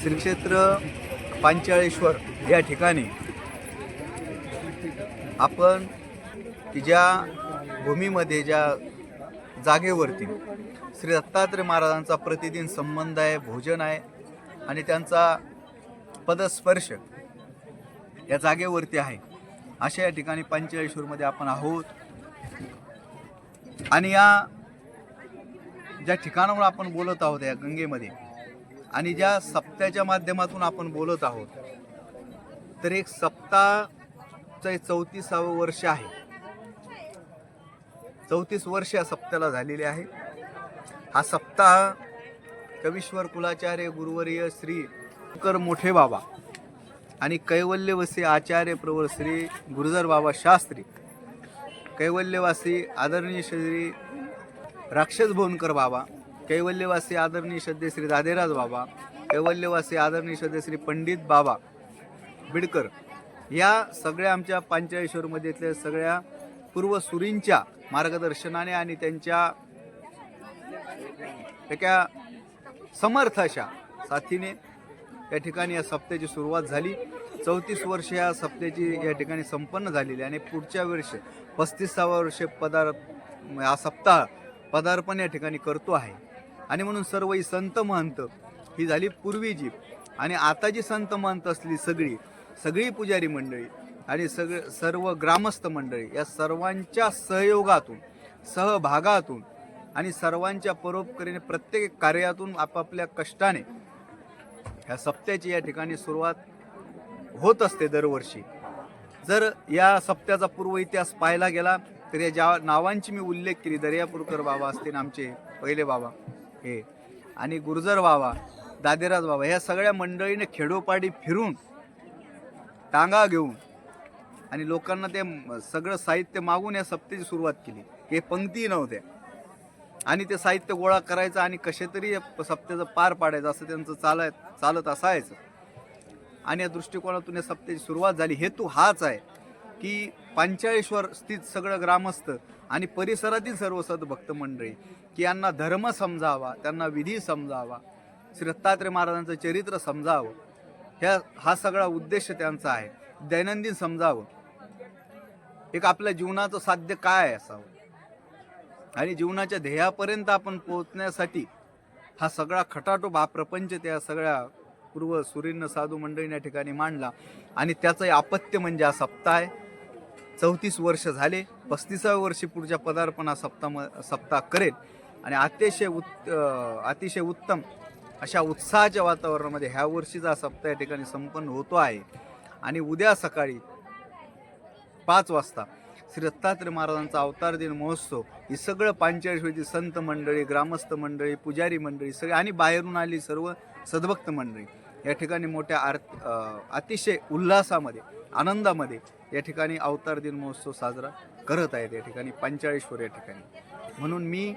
श्रीक्षेत्र पांचाळेश्वर या ठिकाणी आपण की ज्या भूमीमध्ये ज्या जागेवरती श्री दत्तात्रय महाराजांचा प्रतिदिन संबंध आहे भोजन आहे आणि त्यांचा पदस्पर्श या जागेवरती आहे अशा या ठिकाणी पंचेश्वरमध्ये आपण आहोत. आणि या ज्या ठिकाणावर आपण बोलत आहोत या गंगेमध्ये आणि ज्या सप्त्याच्या माध्यमातून आपण बोलत आहोत तर एक सप्ताहचं चौतीसावं वर्ष आहे. चौतीस वर्ष या सप्त्याला झालेले आहे. हा सप्ताह कवीश्वर कुलाचार्य गुरुवर्य श्री कर मोठे बाबा आणि कैवल्यवसी आचार्य प्रवर श्री गुरुजर बाबा शास्त्री कैवल्यवासी आदरणीय श्री राक्षस भोनकर बाबा कैवल्यवासी आदरणीय श्रद्धे श्री दादेराज बाबा कैवल्यवासी आदरणीय श्रद्धे श्री पंडित बाबा बिडकर या सगळ्या आमच्या पांचाळेश्वरमध्ये इथल्या सगळ्या पूर्वसुरींच्या मार्गदर्शनाने आणि त्यांच्या एका समर्थ अशा साथीने या ठिकाणी या सप्त्याची सुरुवात झाली. चौतीस वर्ष या सप्त्याची या ठिकाणी संपन्न झालेली आणि पुढच्या वर्ष पस्तीसाव्या वर्ष पदार्थ हा सप्ताह पदार्पण या ठिकाणी करतो आहे. आणि म्हणून सर्व ही संत महंत ही झाली पूर्वीजी आणि आता जी संत महंत असली सगळी सगळी पुजारी मंडळी आणि सगळे सर्व ग्रामस्थ मंडळी या सर्वांच्या सहयोगातून सहभागातून आणि सर्वांच्या परोपकारीने प्रत्येक कार्यातून आपापल्या कष्टाने ह्या सप्त्याची या ठिकाणी सुरुवात होत असते दरवर्षी. जर या सप्त्याचा पूर्व इतिहास पाहायला गेला तर या ज्या नावांची मी उल्लेख केली दर्यापूरकर बाबा असतील आमचे पहिले बाबा हे आणि गुर्जर बाबा दादेराज बाबा ह्या सगळ्या मंडळीने खेडोपाडी फिरून टांगा घेऊन आणि लोकांना ते सगळं साहित्य मागून या सप्तेची सुरुवात केली. हे पंक्ती नव्हत्या. आणि ते साहित्य गोळा करायचं आणि कसे तरी प- सप्त्याचं पार पाडायचं असं त्यांचं चालत चालत असायचं. आणि या दृष्टिकोनातून या सप्त्याची सुरुवात झाली. हेतू हाच आहे की पांचाळेश्वर स्थित सगळं ग्रामस्थ आणि परिसरातील सर्व सद्भक्त मंडळी की यांना धर्म समजावा त्यांना विधी समजावा श्री दत्तात्रय महाराजांचं चरित्र समजावं. ह्या हा सगळा उद्देश त्यांचा आहे. दैनंदिन समजावं. एक आपल्या जीवनाचं साध्य काय असावं? आणि जीवनाच्या ध्येयापर्यंत आपण पोहोचण्यासाठी हा सगळा खटाटोप हा प्रपंच त्या सगळ्या पूर्व सुरीर्ण साधू मंडळीने या ठिकाणी मांडला. आणि त्याचं अपत्य म्हणजे हा सप्ताह आहे. चौतीस वर्ष झाले पस्तीसाव्या वर्षी पुढच्या पदार्पणा सप्ताह सप्ताह करेल. आणि अतिशय उत् अतिशय उत्तम अशा उत्साहाच्या वातावरणामध्ये ह्या वर्षीचा सप्ताह या ठिकाणी संपन्न होतो आहे. आणि उद्या सकाळी पाच वाजता श्री दत्तात्रय महाराजांचा अवतार दिन महोत्सव ही सगळं पांचाळीशेची संत मंडळी ग्रामस्थ मंडळी पुजारी मंडळी सगळी आणि बाहेरून आली सर्व सद्भक्त मंडळी या ठिकाणी मोठ्या आर अतिशय उल्हासामध्ये आनंदामध्ये या ठिकाणी अवतार दिन महोत्सव साजरा करत आहेत या ठिकाणी पंचाळेश्वर या ठिकाणी. म्हणून मी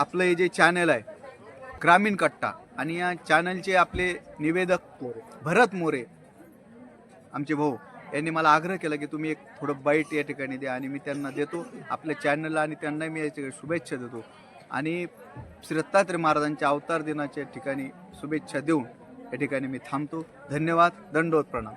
आपलं हे जे चॅनल आहे ग्रामीण कट्टा आणि या चॅनलचे आपले निवेदक भरत मोरे आमचे भाऊ यांनी मला आग्रह केला की तुम्ही एक थोडं बाईट या ठिकाणी द्या आणि मी त्यांना देतो आपल्या चॅनलला आणि त्यांनाही मी याच्या शुभेच्छा देतो. आणि श्री दत्तात्रय महाराजांच्या अवतार दिनाच्या ठिकाणी शुभेच्छा देऊन या ठिकाणी मी थांबतो. धन्यवाद. दंडोत प्रणाम.